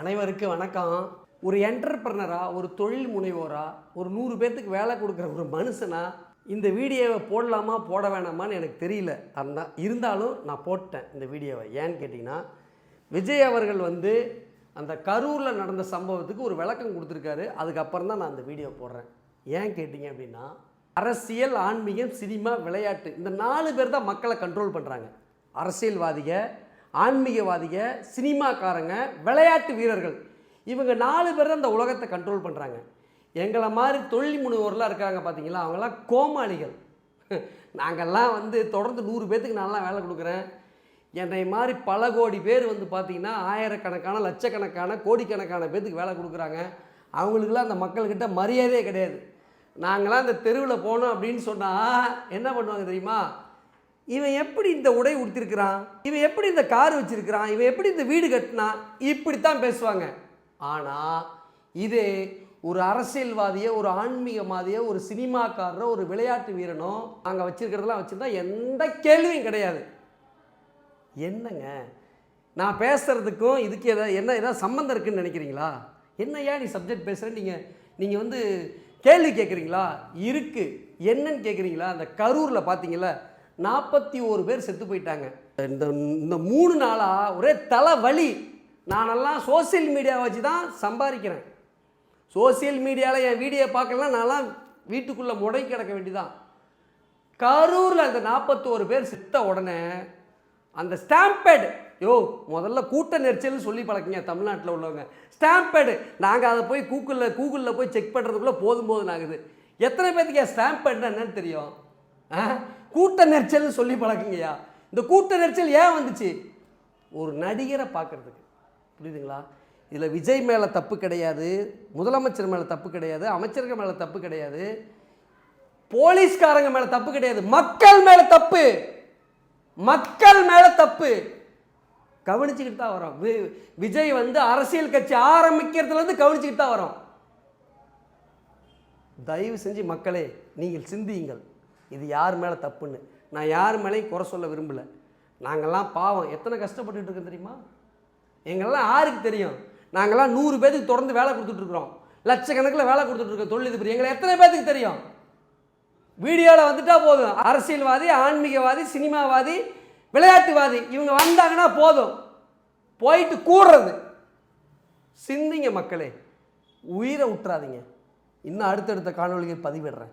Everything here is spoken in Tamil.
அனைவருக்கும் வணக்கம். ஒரு என்டர்பிரனராக ஒரு தொழில் முனைவோராக ஒரு நூறு பேர்த்துக்கு வேலை கொடுக்குற ஒரு மனுஷனா இந்த வீடியோவை போடலாமா போட வேணாமான்னு எனக்கு தெரியல. அந்த இருந்தாலும் நான் போட்டேன் இந்த வீடியோவை. ஏன்னு கேட்டிங்கன்னா விஜய் அவர்கள் வந்து அந்த கரூரில் நடந்த சம்பவத்துக்கு ஒரு விளக்கம் கொடுத்துருக்காரு. அதுக்கப்புறம் தான் நான் அந்த வீடியோ போடுறேன். ஏன் கேட்டிங்க அப்படின்னா அரசியல் ஆன்மீகம் சினிமா விளையாட்டு இந்த நாலு பேர் தான் மக்களை கண்ட்ரோல் பண்ணுறாங்க அரசியல்வாதிக ஆன்மீகவாதிக சினிமாக்காரங்க விளையாட்டு வீரர்கள். இவங்க நாலு பேர் தான் இந்த உலகத்தை கண்ட்ரோல் பண்ணுறாங்க எங்களை மாதிரி தொழில் முனைவோர்லாம் இருக்காங்க பார்த்தீங்களா அவங்களாம் கோமாளிகள். நாங்கள்லாம் வந்து தொடர்ந்து நூறு பேர்த்துக்கு நான்லாம் வேலை கொடுக்குறேன். என்னை மாதிரி பல கோடி பேர் வந்து பார்த்தீங்கன்னா ஆயிரக்கணக்கான லட்சக்கணக்கான கோடிக்கணக்கான பேர்த்துக்கு வேலை கொடுக்குறாங்க. அவங்களுக்குலாம் அந்த மக்கள்கிட்ட மரியாதையே கிடையாது. நாங்களாம் அந்த தெருவில் போனோம் அப்படின்னு சொன்னால் என்ன பண்ணுவாங்க தெரியுமா? இவன் எப்படி இந்த உடை உடுத்திருக்கிறான்? இவன் எப்படி இந்த கார் வச்சிருக்கிறான்? இவன் எப்படி இந்த வீடு கட்டினான்? இப்படித்தான் பேசுவாங்க. ஆனால் இதே ஒரு அரசியல்வாதியை ஒரு ஆன்மீகவாதியோ ஒரு சினிமாக்காரரோ ஒரு விளையாட்டு வீரனோ நாங்கள் வச்சிருக்கிறதெல்லாம் வச்சுருந்தா எந்த கேள்வியும் கிடையாது. என்னங்க? நான் பேசுகிறதுக்கும் இதுக்கு எதாவது என்ன ஏதாவது சம்மந்தம் இருக்குன்னு நினைக்கிறீங்களா? என்னய்யா நீ சப்ஜெக்ட் பேசுகிற நீங்கள் நீங்கள் வந்து கேள்வி கேட்குறீங்களா இருக்குது என்னன்னு கேட்குறீங்களா அந்த கரூரில் பார்த்தீங்களா நாற்பத்தி ஒரு பேர் செத்து போயிட்டாங்க. இந்த இந்த மூணு நாளாக ஒரே தலை வலி நானெல்லாம் சோஷியல் மீடியாவை வச்சு தான் சம்பாதிக்கிறேன். சோஷியல் மீடியாவில் என் வீடியோ பார்க்கலாம் நான்லாம் வீட்டுக்குள்ளே முடங்கி கிடக்க வேண்டியதான் கரூரில் அந்த நாற்பத்தோரு பேர் செத்த உடனே அந்த ஸ்டாம்பேடு யோ முதல்ல கூட்ட நெரிச்சல்னு சொல்லி பழக்கிங்க தமிழ்நாட்டில் உள்ளவங்க. ஸ்டாம்பேடு நாங்கள் அதை போய் கூகுளில் கூகுளில் போய் செக் பண்ணுறதுக்குள்ளே போதும் போதும் ஆகுது. எத்தனை பேர்த்துக்கு ஸ்டாம்பேட்னா என்னன்னு தெரியும்? ஆ? கூட்ட நெரிச்சல்னு சொல்லி பழக்குங்கய்யா. இந்த கூட்ட நெரிச்சல் ஏன் வந்துச்சு? ஒரு நடிகரை பார்க்குறதுக்கு. புரியுதுங்களா? இதில் விஜய் மேலே தப்பு கிடையாது முதலமைச்சர் மேலே தப்பு கிடையாது அமைச்சர்கள் மேலே தப்பு கிடையாது போலீஸ்காரங்க மேலே தப்பு கிடையாது மக்கள் மேலே தப்பு. மக்கள் மேலே தப்பு. கவனிச்சுக்கிட்டு தான் வரோம். வி- விஜய் வந்து அரசியல் கட்சி ஆரம்பிக்கிறதுலேருந்து கவனிச்சுக்கிட்டு தான் வரோம். தயவு செஞ்சு மக்களே நீங்கள் சிந்தியுங்கள். இது யார் மேலே தப்புன்னு? நான் யார் மேலேயும் குறை சொல்ல விரும்பலை. நாங்கள்லாம் பாவம். எத்தனை கஷ்டப்பட்டுட்டு இருக்கோம் தெரியுமா? எங்களெல்லாம் யாருக்கு தெரியும்? நாங்கள்லாம் நூறு பேருக்கு தொடர்ந்து வேலை கொடுத்துட்ருக்குறோம் லட்சக்கணக்கில் வேலை கொடுத்துட்ருக்கோம் தொழிலதிபர் எங்களை எத்தனை பேர்த்துக்கு தெரியும்? வீடியோவில் வந்துட்டா போதும். அரசியல்வாதி ஆன்மீகவாதி சினிமாவாதி விளையாட்டுவாதி இவங்க வந்தாங்கன்னா போதும். போயிட்டு கூடுறது. சிந்திங்க மக்களே. உயிரை விட்டுறாதீங்க இன்னும் அடுத்தடுத்த காணொளிகள் பதிவிடுறேன்.